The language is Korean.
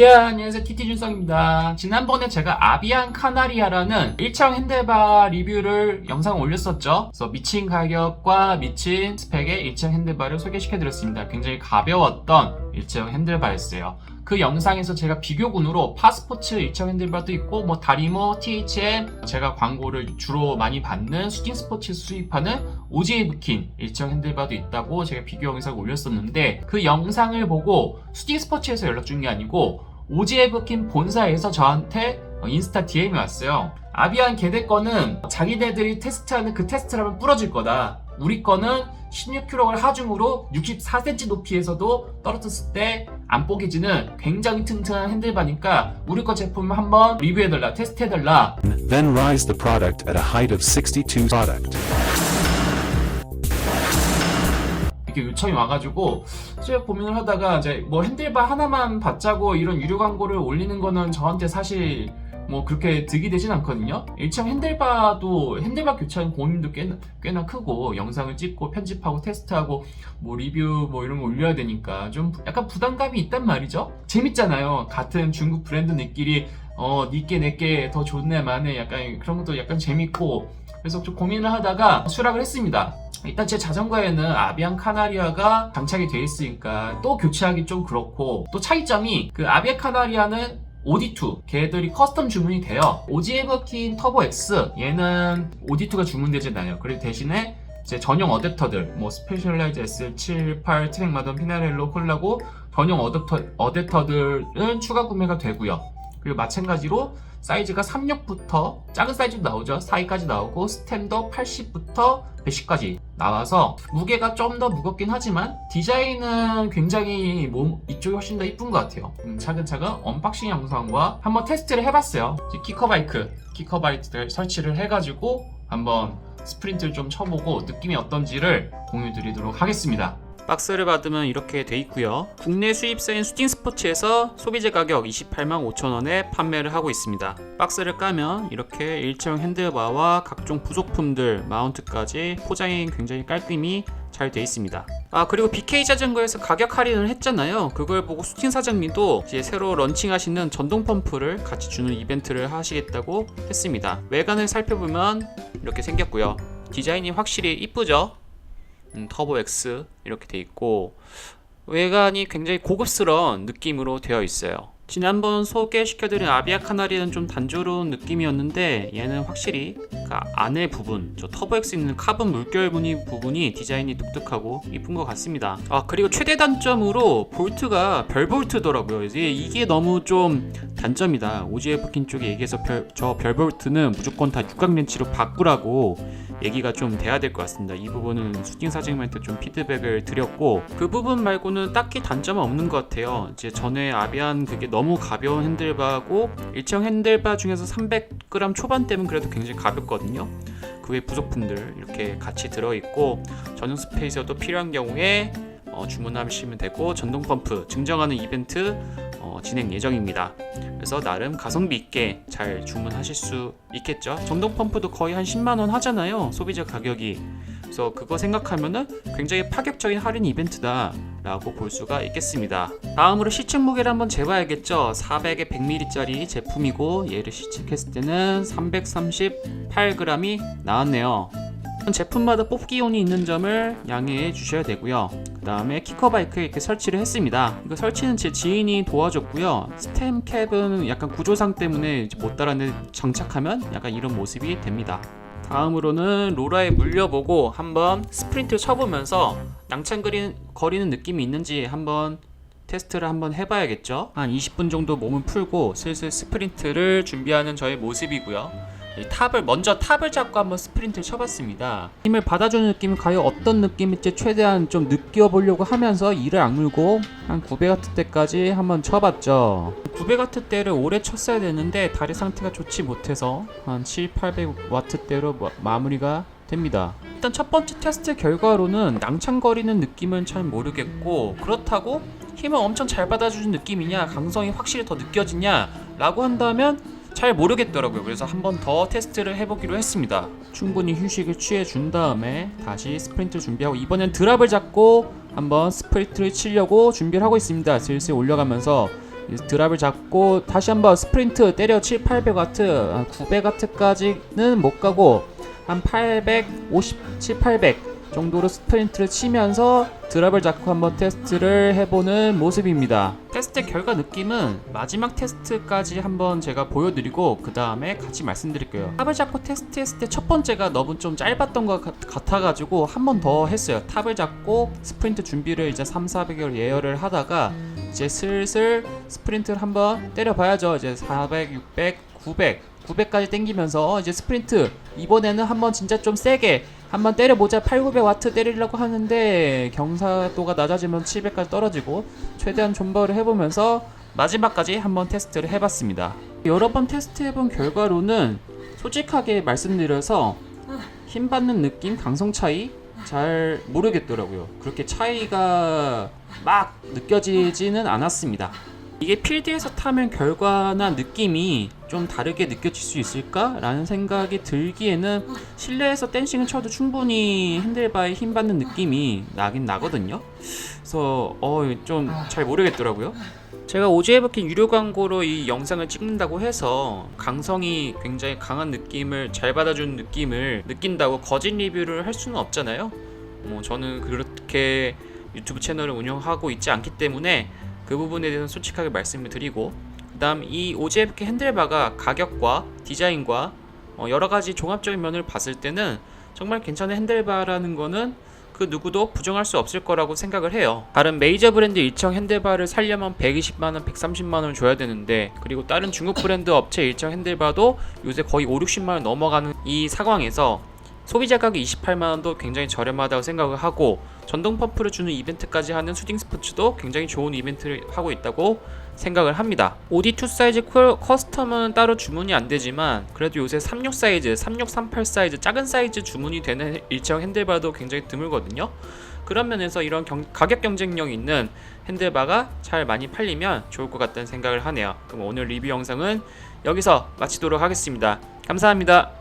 야, 안녕하세요. TT준성입니다. 지난번에 제가 아비안 카나리아라는 1차형 핸들바 리뷰를 영상 올렸었죠. 그래서 미친 가격과 미친 스펙의 1차형 핸들바를 소개시켜드렸습니다. 굉장히 가벼웠던 1차형 핸들바였어요. 그 영상에서 제가 비교군으로 파스포츠 1차형 핸들바도 있고 뭐 다리모, THM 제가 광고를 주로 많이 받는 수팅 스포츠 수입하는 오지에 부킨 1차형 핸들바도 있다고 제가 비교 영상을 올렸었는데 그 영상을 보고 수팅 스포츠에서 연락 준 게 아니고 오지에 부킨 본사에서 저한테 어, 인스타 DM이 왔어요. 아비안 개대 거는 자기네들이 테스트하는 그 테스트를 하면 부러질 거다. 우리 거는 16kg 하중으로 64cm 높이에서도 떨어졌을 때 안 뽀개지는 굉장히 튼튼한 핸들바니까 우리 거 제품 한번 리뷰해달라, 테스트해달라. then rise the product at a height of 62 product. 이렇게 요청이 와가지고 제가 고민을 하다가 이제 뭐 핸들바 하나만 받자고 이런 유료 광고를 올리는 거는 저한테 사실 뭐 그렇게 득이 되진 않거든요. 일청 핸들바도 핸들바 교체하는 고민도 꽤나, 꽤나 크고 영상을 찍고 편집하고 테스트하고 뭐 리뷰 뭐 이런 거 올려야 되니까 좀 약간 부담감이 있단 말이죠. 재밌잖아요. 같은 중국 브랜드들끼리 어 니께 내께 더 좋네 마네 약간 그런 것도 약간 재밌고 그래서 좀 고민을 하다가 수락을 했습니다. 일단 제 자전거에는 아비안 카나리아가 장착이 돼 있으니까 또 교체하기 좀 그렇고 또 차이점이 그 아비안 카나리아는 OD2 걔들이 커스텀 주문이 돼요. 오지에버킨 터보 X 얘는 OD2가 주문되진 않아요. 그리고 대신에 이제 전용 어댑터들 뭐 스페셜라이즈 SL7, 8, 트랙마던, 피나렐로, 콜라고 전용 어댑터, 어댑터들은 추가 구매가 되고요. 그리고 마찬가지로 사이즈가 36부터 작은 사이즈도 나오죠. 4위까지 나오고 스템도 80부터 110까지 나와서 무게가 좀 더 무겁긴 하지만 디자인은 굉장히 몸 이쪽이 훨씬 더 이쁜 것 같아요. 음, 차근차근 언박싱 영상과 한번 테스트를 해봤어요. 키커바이크 키커바이크를 설치를 해가지고 한번 스프린트를 좀 쳐보고 느낌이 어떤지를 공유 드리도록 하겠습니다 박스를 받으면 이렇게 돼 있고요. 국내 수입사인 수팅 스포츠에서 소비재 가격 28만 5천 원에 판매를 하고 있습니다. 박스를 까면 이렇게 일체형 핸들바와 각종 부속품들, 마운트까지 포장이 굉장히 깔끔히 잘 돼 있습니다. 아 그리고 BK 자전거에서 가격 할인을 했잖아요. 그걸 보고 수팅 사장님도 이제 새로 런칭하시는 전동 펌프를 같이 주는 이벤트를 하시겠다고 했습니다. 외관을 살펴보면 이렇게 생겼고요. 디자인이 확실히 이쁘죠? 음, 터보 X 이렇게 돼 있고 외관이 굉장히 고급스러운 느낌으로 되어 있어요. 지난번 소개시켜드린 아비아 카나리는 좀 단조로운 느낌이었는데 얘는 확실히 그 안에 부분, 저 터보 X 있는 카본 물결 무늬 부분이 디자인이 독특하고 이쁜 것 같습니다. 아 그리고 최대 단점으로 볼트가 별 볼트더라고요. 이게 이게 너무 좀 단점이다. 오지에프킨 쪽에 얘기해서 별, 저별 볼트는 무조건 다 육각 렌치로 바꾸라고 얘기가 좀 돼야 될 것 같습니다. 이 부분은 수팅 사장님한테 좀 피드백을 드렸고 그 부분 말고는 딱히 단점은 없는 것 같아요. 이제 전에 아비안 그게 너무 가벼운 핸들바고 일체형 핸들바 중에서 300g 초반대면 그래도 굉장히 가볍거든요. 그 외 부속품들 이렇게 같이 들어있고 전용 스페이서도 필요한 경우에 어, 주문하시면 되고 전동 펌프 증정하는 이벤트 어, 진행 예정입니다. 그래서 나름 가성비 있게 잘 주문하실 수 있겠죠. 전동 펌프도 거의 한 10만 원 하잖아요. 소비자 가격이. 그래서 그거 생각하면은 굉장히 파격적인 할인 이벤트다라고 볼 수가 있겠습니다. 다음으로 시측 무게를 한번 재봐야겠죠. 400에 100ml짜리 제품이고 얘를 시측했을 때는 338g이 나왔네요. 제품마다 뽑기온이 있는 점을 양해해 주셔야 되고요. 그 다음에 키커바이크에 이렇게 설치를 했습니다. 이거 설치는 제 지인이 도와줬고요. 스템 캡은 약간 구조상 때문에 못 따라내 장착하면 약간 이런 모습이 됩니다. 다음으로는 로라에 물려보고 한번 스프린트를 쳐보면서 낭창거리는 거리는 느낌이 있는지 한번 테스트를 한번 해봐야겠죠. 한 20분 정도 몸을 풀고 슬슬 스프린트를 준비하는 저의 모습이고요. 이 탑을 먼저 탑을 잡고 한번 스프린트를 쳐봤습니다. 힘을 받아주는 느낌은 과연 어떤 느낌일지 최대한 좀 느껴보려고 하면서 이를 악물고 한 900와트 때까지 한번 쳐봤죠. 900와트 때를 오래 쳤어야 되는데 다리 상태가 좋지 못해서 한 7, 800 와트 때로 마무리가 됩니다. 일단 첫 번째 테스트 결과로는 낭창거리는 느낌은 잘 모르겠고 그렇다고 힘을 엄청 잘 받아주는 느낌이냐 강성이 확실히 더 느껴지냐 라고 한다면 잘 모르겠더라고요. 그래서 한 번 더 테스트를 해보기로 했습니다. 충분히 휴식을 취해 준 다음에 다시 스프린트를 준비하고 이번엔 드랍을 잡고 한번 스프린트를 치려고 준비를 하고 있습니다. 슬슬 올려가면서 드랍을 잡고 다시 한번 스프린트 때려 7, 800 와트, 900 와트까지는 못 가고 한 850, 7, 800 정도로 스프린트를 치면서 드랍을 잡고 한번 테스트를 해보는 모습입니다. 테스트 결과 느낌은 마지막 테스트까지 한번 제가 보여드리고 그 다음에 같이 말씀드릴게요. 탑을 잡고 테스트했을 때 첫 번째가 너무 좀 짧았던 것 같- 같아가지고 한 번 더 했어요. 탑을 잡고 스프린트 준비를 이제 3, 400을 예열을 하다가 이제 슬슬 스프린트를 한번 때려봐야죠. 이제 400, 600, 900, 900까지 땡기면서 이제 스프린트 이번에는 한번 진짜 좀 세게 한번 때려보자 8, 900 와트 때리려고 하는데 경사도가 낮아지면 700까지 떨어지고 최대한 존버를 해보면서 마지막까지 한번 테스트를 해봤습니다. 여러 번 테스트해본 결과로는 솔직하게 말씀드려서 힘 받는 느낌, 강성 차이 잘 모르겠더라고요. 그렇게 차이가 막 느껴지지는 않았습니다. 이게 필드에서 타면 결과나 느낌이 좀 다르게 느껴질 수 있을까라는 생각이 들기에는 실내에서 댄싱을 쳐도 충분히 핸들바에 힘 받는 느낌이 나긴 나거든요. 그래서 어 좀 잘 모르겠더라고요. 제가 오지에버킨 유료 광고로 이 영상을 찍는다고 해서 강성이 굉장히 강한 느낌을 잘 받아주는 느낌을 느낀다고 거짓 리뷰를 할 수는 없잖아요. 뭐 저는 그렇게 유튜브 채널을 운영하고 있지 않기 때문에 그 부분에 대해서 솔직하게 말씀을 드리고 그 다음 이 OGFK 핸들바가 가격과 디자인과 어, 여러 가지 종합적인 면을 봤을 때는 정말 괜찮은 핸들바라는 거는 그 누구도 부정할 수 없을 거라고 생각을 해요. 다른 메이저 브랜드 일청 핸들바를 살려면 120만 원, 130만 원을 줘야 되는데 그리고 다른 중국 브랜드 업체 일청 핸들바도 요새 거의 5, 60만 원 넘어가는 이 상황에서 소비자 가격 28만 원도 굉장히 저렴하다고 생각을 하고 전동 펌프를 주는 이벤트까지 하는 수딩 스포츠도 굉장히 좋은 이벤트를 하고 있다고 생각을 합니다. OD2 사이즈 쿨- 커스텀은 따로 주문이 안 되지만 그래도 요새 36 사이즈, 36, 38 사이즈 작은 사이즈 주문이 되는 일체형 핸들바도 굉장히 드물거든요. 그런 면에서 이런 경- 가격 경쟁력 있는 핸들바가 잘 많이 팔리면 좋을 것 같다는 생각을 하네요. 그럼 오늘 리뷰 영상은 여기서 마치도록 하겠습니다. 감사합니다.